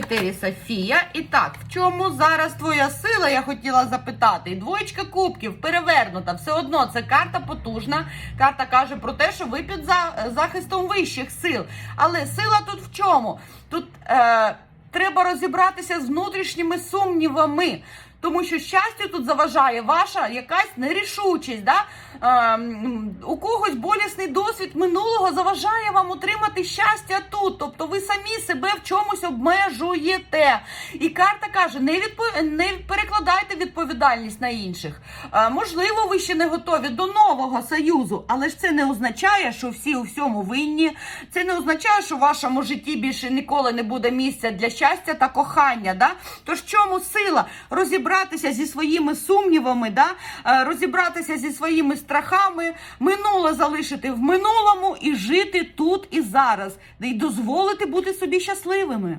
в Софія. І так, в чому зараз твоя сила? Я хотіла запитати. Двоєчка кубків перевернута. Все одно це карта потужна. Карта каже про те, що ви під захистом вищих сил. Але сила тут в чому? Тут е, треба розібратися з внутрішніми сумнівами. Тому що щастю тут заважає ваша якась нерішучість. Да? Ем, у когось болісний досвід минулого заважає вам отримати щастя тут. Тобто ви самі себе в чомусь обмежуєте. І карта каже: не, відпо... не перекладайте відповідальність на інших. Е, можливо, ви ще не готові до нового союзу, але ж це не означає, що всі у всьому винні. Це не означає, що в вашому житті більше ніколи не буде місця для щастя та кохання. Да? Тож чому сила? Розібратися зі своїми сумнівами, да? Е, розібратися зі своїми страхами, минуле залишити в минулому і жити тут і зараз, і дозволити бути собі щасливими.